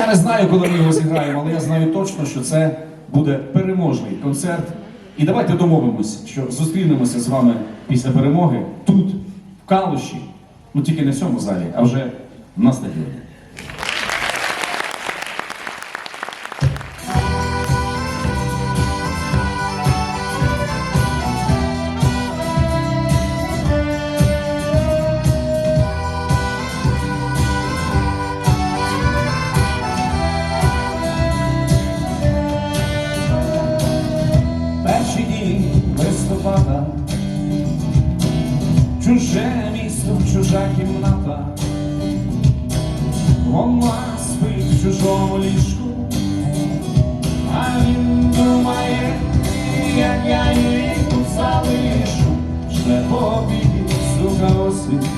Я не знаю, коли ми його зіграємо, але я знаю точно, що це буде переможний концерт. І давайте домовимось, що зустрінемося з вами після перемоги тут, в Калуші. Ну тільки не в цьому залі, а вже на стадіоні. Чуже місто, чужа кімната, вона спить в чужому ліжку, а він думає, як я її тут залишу, ще побіг сука осінь,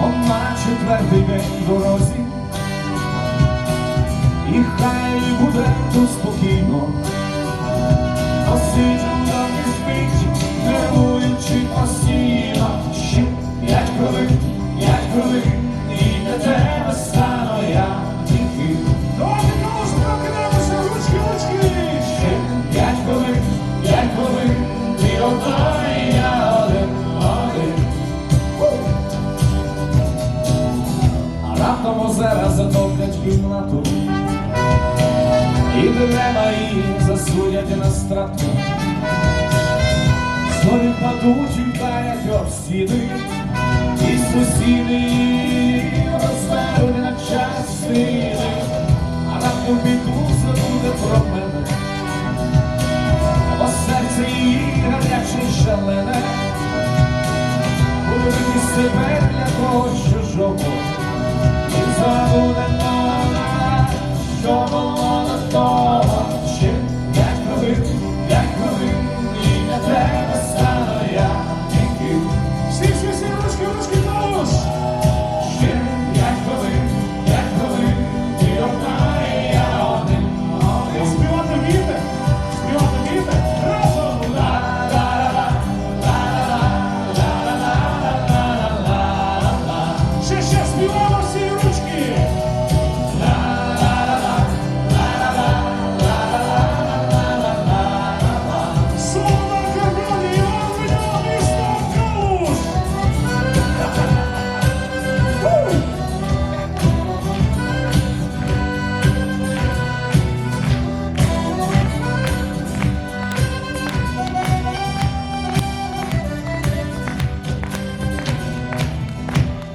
вона четвертий день дорозі, і хай буде тут спокійно. Посиджу доки спить, кімнату. І дерева її засудять на страту. Зорі падуть і вдарять об стіни, і сусіди її розберуть на частини, а раптом піду забуде про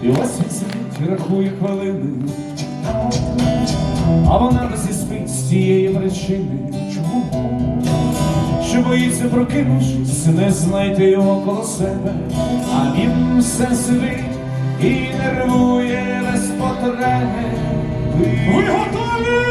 І ось він сидить, рахує хвилини, а вона досі спить з цієї причини. Чому? Що боїться прокинувшись, не знайти його коло себе, а він все сидить і нервує без потреби. Ви готові?